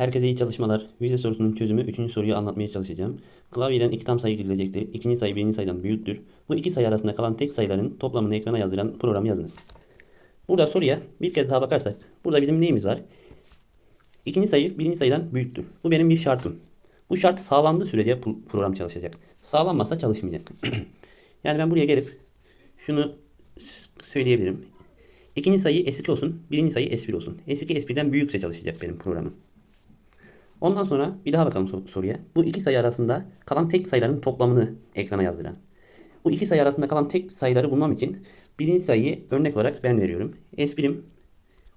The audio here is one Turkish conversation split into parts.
Herkese iyi çalışmalar. Vize sorusunun çözümü 3. soruyu anlatmaya çalışacağım. Klavyeden iki tam sayı girilecektir. İkinci sayı birinci sayıdan büyüktür. Bu iki sayı arasında kalan tek sayıların toplamını ekrana yazdıran programı yazınız. Burada soruya bir kez daha bakarsak. Burada bizim neyimiz var? İkinci sayı birinci sayıdan büyüktür. Bu benim bir şartım. Bu şart sağlandığı sürece program çalışacak. Sağlanmazsa çalışmayacak. yani ben buraya gelip şunu söyleyebilirim. İkinci sayı S2 olsun, birinci sayı S1 olsun. S2 S1'den büyükse çalışacak benim programım. Ondan sonra bir daha bakalım sor- soruya. Bu iki sayı arasında kalan tek sayıların toplamını ekrana yazdıran. Bu iki sayı arasında kalan tek sayıları bulmam için birinci sayıyı örnek olarak ben veriyorum. S1'im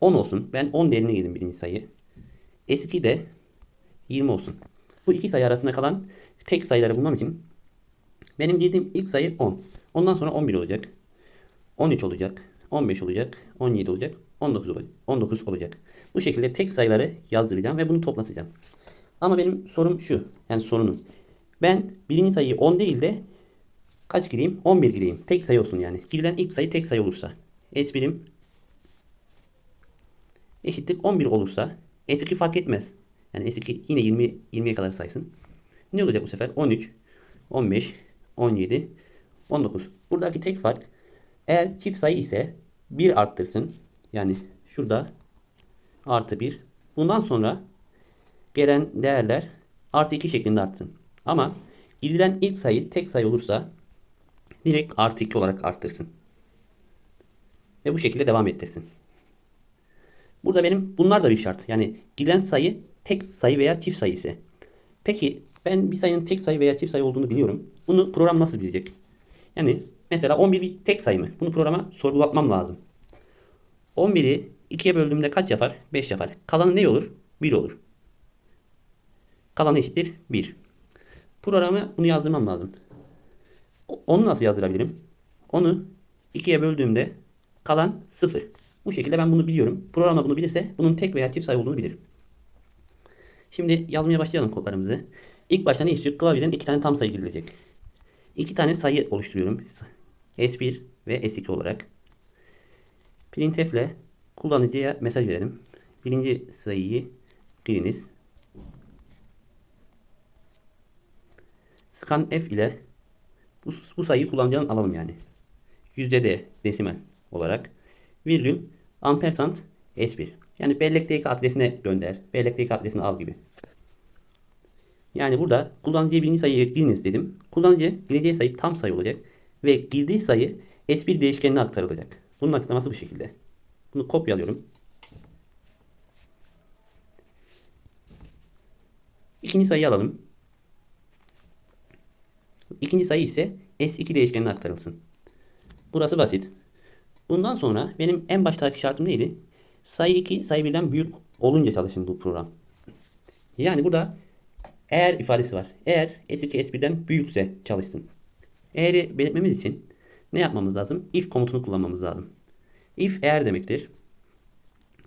10 olsun. Ben 10 değerini girdim birinci sayı. S2 de 20 olsun. Bu iki sayı arasında kalan tek sayıları bulmam için benim girdiğim ilk sayı 10. Ondan sonra 11 olacak. 13 olacak. 15 olacak. 17 olacak. 19 olacak. 19 olacak. Bu şekilde tek sayıları yazdıracağım ve bunu toplatacağım. Ama benim sorum şu. Yani sorunum. Ben birinci sayıyı 10 değil de kaç gireyim? 11 gireyim. Tek sayı olsun yani. Girilen ilk sayı tek sayı olursa. S1'im eşitlik 11 olursa S2 fark etmez. Yani S2 yine 20 20'ye kadar saysın. Ne olacak bu sefer? 13, 15, 17, 19. Buradaki tek fark eğer çift sayı ise 1 arttırsın. Yani şurada artı 1. Bundan sonra gelen değerler artı 2 şeklinde artsın. Ama girilen ilk sayı tek sayı olursa direkt artı 2 olarak arttırsın. Ve bu şekilde devam ettirsin. Burada benim bunlar da bir şart. Yani girilen sayı tek sayı veya çift sayı ise. Peki ben bir sayının tek sayı veya çift sayı olduğunu biliyorum. Bunu program nasıl bilecek? Yani mesela 11 bir tek sayı mı? Bunu programa sorgulatmam lazım. 11'i 2'ye böldüğümde kaç yapar? 5 yapar. Kalanı ne olur? 1 olur. Kalanı eşittir 1. Programa bunu yazdırmam lazım. Onu nasıl yazdırabilirim? Onu 2'ye böldüğümde kalan 0. Bu şekilde ben bunu biliyorum. Program bunu bilirse bunun tek veya çift sayı olduğunu bilir. Şimdi yazmaya başlayalım kodlarımızı. İlk başta ne istiyor? Klavyeden iki tane tam sayı girilecek. İki tane sayı oluşturuyorum. S1 ve S2 olarak. Printf ile kullanıcıya mesaj verelim. Birinci sayıyı giriniz. Scanf ile bu, bu sayıyı kullanıcıdan alalım yani. Yüzde de desimal olarak. Virgül ampersand S1. Yani bellekteki adresine gönder. Bellekteki adresini al gibi. Yani burada kullanıcıya birinci sayıya giriniz dedim. Kullanıcı gireceği sayı tam sayı olacak. Ve girdiği sayı S1 değişkenine aktarılacak. Bunun açıklaması bu şekilde. Bunu kopyalıyorum. İkinci sayıyı alalım. İkinci sayı ise S2 değişkenine aktarılsın. Burası basit. Bundan sonra benim en baştaki şartım neydi? Sayı 2 sayı 1'den büyük olunca çalışın bu program. Yani burada eğer ifadesi var. Eğer S2 S1'den büyükse çalışsın. Eğer'i belirtmemiz için ne yapmamız lazım? If komutunu kullanmamız lazım. If eğer demektir.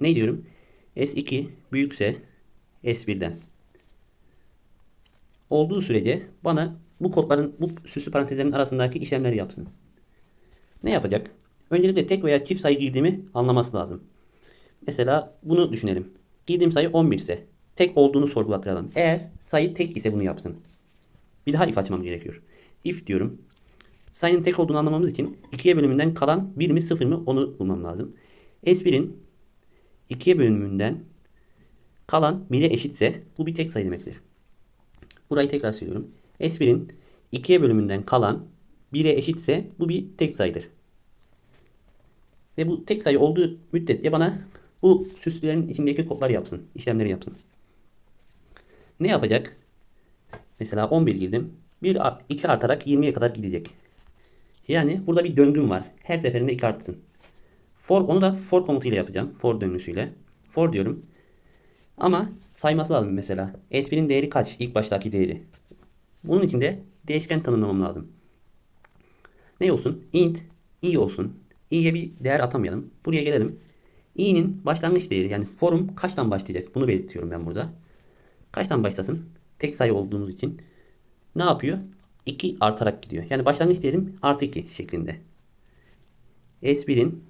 Ne diyorum? S2 büyükse S1'den. Olduğu sürece bana bu kodların bu süslü parantezlerin arasındaki işlemleri yapsın. Ne yapacak? Öncelikle tek veya çift sayı girdiğimi anlaması lazım. Mesela bunu düşünelim. Girdiğim sayı 11 ise tek olduğunu sorgulatıralım. Eğer sayı tek ise bunu yapsın. Bir daha if açmam gerekiyor. If diyorum. Sayının tek olduğunu anlamamız için 2'ye bölümünden kalan 1 mi 0 mı onu bulmam lazım. S1'in 2'ye bölümünden kalan 1'e eşitse bu bir tek sayı demektir. Burayı tekrar söylüyorum. S1'in 2'ye bölümünden kalan 1'e eşitse bu bir tek sayıdır. Ve bu tek sayı olduğu müddetçe bana bu süslerin içindeki kodlar yapsın. işlemleri yapsın. Ne yapacak? Mesela 11 girdim. 1 2 artarak 20'ye kadar gidecek. Yani burada bir döngüm var. Her seferinde 2 artsın. For onu da for komutuyla yapacağım. For döngüsüyle. For diyorum. Ama sayması lazım mesela. S1'in değeri kaç? İlk baştaki değeri. Bunun için de değişken tanımlamam lazım. Ne olsun? int i olsun. i'ye bir değer atamayalım. Buraya gelelim. i'nin başlangıç değeri yani forum kaçtan başlayacak? Bunu belirtiyorum ben burada. Kaçtan başlasın? Tek sayı olduğumuz için ne yapıyor? 2 artarak gidiyor. Yani başlangıç değerim artı 2 şeklinde. S1'in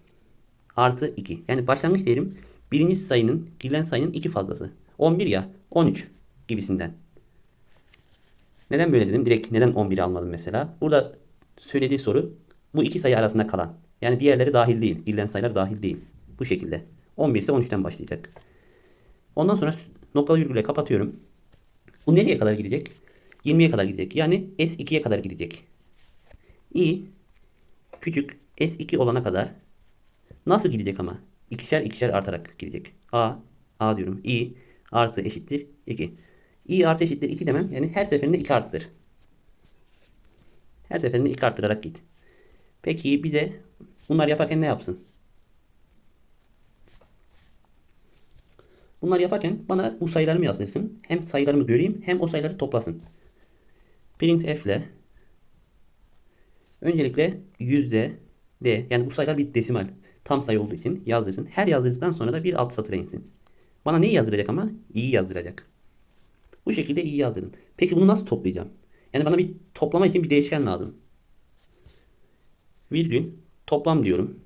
artı 2. Yani başlangıç değerim birinci sayının girilen sayının 2 fazlası. 11 ya 13 gibisinden. Neden böyle dedim? Direkt neden 11'i almadım mesela? Burada söylediği soru bu iki sayı arasında kalan. Yani diğerleri dahil değil. Girilen sayılar dahil değil. Bu şekilde. 11 ise 13'ten başlayacak. Ondan sonra noktalı virgülle kapatıyorum. Bu nereye kadar gidecek? 20'ye kadar gidecek. Yani S2'ye kadar gidecek. i küçük S2 olana kadar nasıl gidecek ama? İkişer ikişer artarak gidecek. A, A diyorum. i artı eşittir 2. i artı eşittir 2 demem. Yani her seferinde 2 arttır. Her seferinde 2 arttırarak git. Peki bize bunlar yaparken ne yapsın? Bunlar yaparken bana bu sayılarımı yazdırsın. Hem sayılarımı göreyim hem o sayıları toplasın. Printf ile öncelikle yüzde d yani bu sayılar bir desimal tam sayı olduğu için yazdırsın. Her yazdırdıktan sonra da bir alt satıra insin. Bana neyi yazdıracak ama? İyi yazdıracak. Bu şekilde iyi yazdırın. Peki bunu nasıl toplayacağım? Yani bana bir toplama için bir değişken lazım. Virgül toplam diyorum.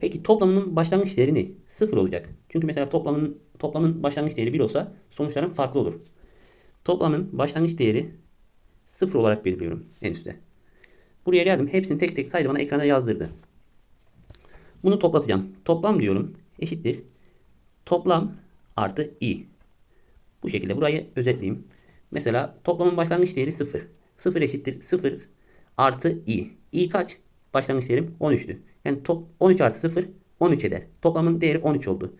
Peki toplamının başlangıç değeri ne? Sıfır olacak. Çünkü mesela toplamın toplamın başlangıç değeri 1 olsa sonuçların farklı olur. Toplamın başlangıç değeri sıfır olarak belirliyorum en üstte. Buraya geldim. Hepsini tek tek saydı bana ekrana yazdırdı. Bunu toplatacağım. Toplam diyorum. Eşittir. Toplam artı i. Bu şekilde burayı özetleyeyim. Mesela toplamın başlangıç değeri 0. 0 eşittir 0 artı i. i kaç? Başlangıç değerim 13'tü. Yani top 13 artı 0 13 eder. Toplamın değeri 13 oldu.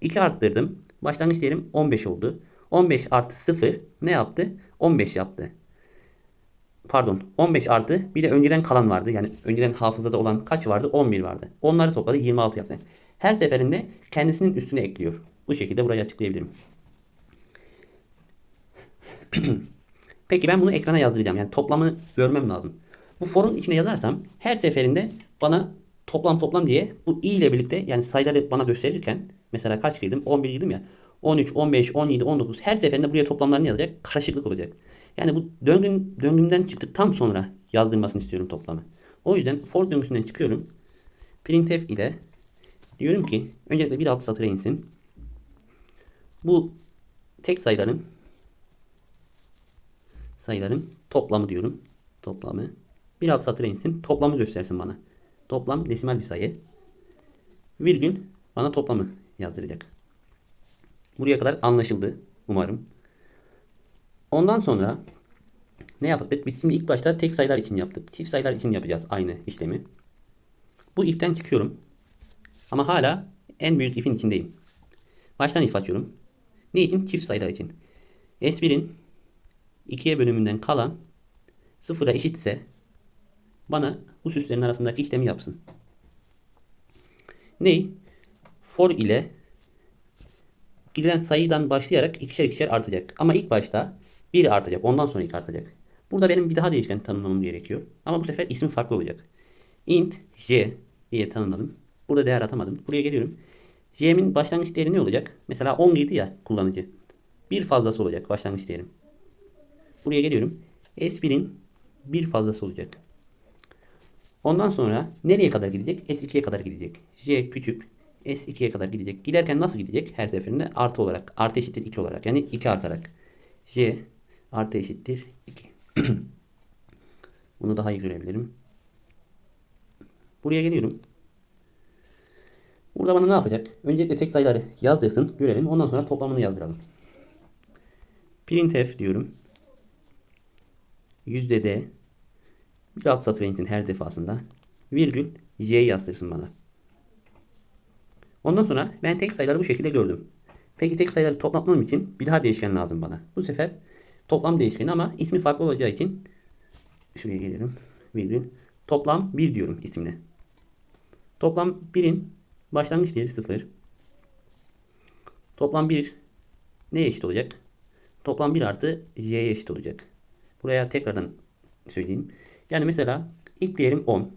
2 arttırdım. Başlangıç değerim 15 oldu. 15 artı 0 ne yaptı? 15 yaptı. Pardon 15 artı bir de önceden kalan vardı. Yani önceden hafızada olan kaç vardı? 11 vardı. Onları topladı 26 yaptı. Her seferinde kendisinin üstüne ekliyor. Bu şekilde burayı açıklayabilirim. Peki ben bunu ekrana yazdıracağım. Yani toplamı görmem lazım. Bu forun içine yazarsam her seferinde bana toplam toplam diye bu i ile birlikte yani sayıları bana gösterirken mesela kaç girdim? 11 girdim ya. 13, 15, 17, 19 her seferinde buraya toplamlarını yazacak. Karışıklık olacak. Yani bu döngün, döngümden çıktıktan sonra yazdırmasını istiyorum toplamı. O yüzden for döngüsünden çıkıyorum. Printf ile diyorum ki öncelikle bir alt satıra insin. Bu tek sayıların sayıların toplamı diyorum. Toplamı. Bir alt satıra insin. Toplamı göstersin bana. Toplam desimal bir sayı. Virgül bana toplamı yazdıracak. Buraya kadar anlaşıldı umarım. Ondan sonra ne yaptık? Biz şimdi ilk başta tek sayılar için yaptık. Çift sayılar için yapacağız aynı işlemi. Bu iften çıkıyorum. Ama hala en büyük ifin içindeyim. Baştan if açıyorum. Ne için? Çift sayılar için. S1'in 2'ye bölümünden kalan sıfıra eşitse bana bu süslerin arasındaki işlemi yapsın. Ney? For ile girilen sayıdan başlayarak ikişer ikişer artacak. Ama ilk başta 1 artacak. Ondan sonra 2 artacak. Burada benim bir daha değişken tanımlamam gerekiyor. Ama bu sefer ismi farklı olacak. int j diye tanımladım. Burada değer atamadım. Buraya geliyorum. j'min başlangıç değeri ne olacak? Mesela 17 ya kullanıcı. Bir fazlası olacak başlangıç değerim. Buraya geliyorum. S1'in bir fazlası olacak. Ondan sonra nereye kadar gidecek? S2'ye kadar gidecek. J küçük S2'ye kadar gidecek. Giderken nasıl gidecek? Her seferinde artı olarak. Artı eşittir 2 olarak. Yani 2 artarak. J artı eşittir 2. Bunu daha iyi görebilirim. Buraya geliyorum. Burada bana ne yapacak? Öncelikle tek sayıları yazdırsın. Görelim. Ondan sonra toplamını yazdıralım. Printf diyorum. Yüzde de bir alt satır insin her defasında. Virgül y yazdırsın bana. Ondan sonra ben tek sayıları bu şekilde gördüm. Peki tek sayıları toplamam için bir daha değişken lazım bana. Bu sefer toplam değişkeni ama ismi farklı olacağı için şuraya gelirim. Virgül. Toplam 1 diyorum isimle. Toplam 1'in başlangıç değeri 0. Toplam 1 neye eşit olacak? Toplam 1 artı y'ye eşit olacak. Buraya tekrardan söyleyeyim. Yani mesela ilk değerim 10.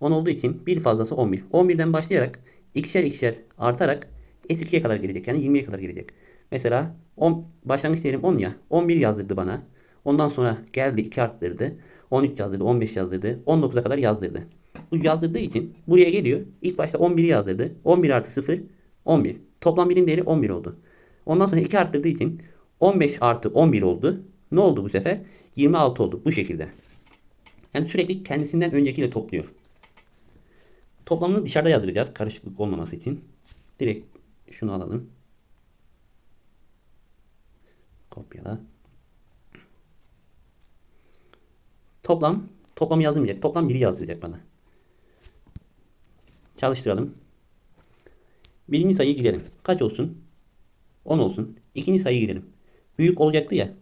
10 olduğu için bir fazlası 11. 11'den başlayarak ikişer ikişer artarak S2'ye kadar gelecek. Yani 20'ye kadar gelecek. Mesela 10, başlangıç değerim 10 ya. 11 yazdırdı bana. Ondan sonra geldi 2 arttırdı. 13 yazdırdı, 15 yazdırdı. 19'a kadar yazdırdı. Bu yazdırdığı için buraya geliyor. İlk başta 11'i yazdırdı. 11 artı 0, 11. Toplam birim değeri 11 oldu. Ondan sonra 2 arttırdığı için 15 artı 11 oldu. Ne oldu bu sefer? 26 oldu bu şekilde. Yani sürekli kendisinden öncekiyle topluyor. Toplamını dışarıda yazdıracağız karışıklık olmaması için. Direkt şunu alalım. Kopyala. Toplam, toplam yazılmayacak. Toplam 1'i yazdıracak bana. Çalıştıralım. Birinci sayıyı girelim. Kaç olsun? 10 olsun. İkinci sayıyı girelim. Büyük olacaktı ya.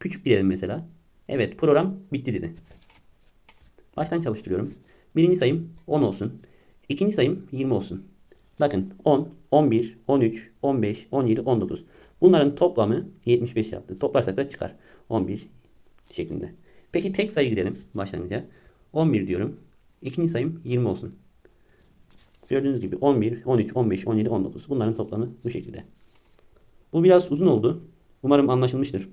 Küçük girelim mesela. Evet program bitti dedi. Baştan çalıştırıyorum. Birinci sayım 10 olsun. İkinci sayım 20 olsun. Bakın 10, 11, 13, 15, 17, 19. Bunların toplamı 75 yaptı. Toplarsak da çıkar. 11 şeklinde. Peki tek sayı girelim başlangıca. 11 diyorum. İkinci sayım 20 olsun. Gördüğünüz gibi 11, 13, 15, 17, 19. Bunların toplamı bu şekilde. Bu biraz uzun oldu. Umarım anlaşılmıştır.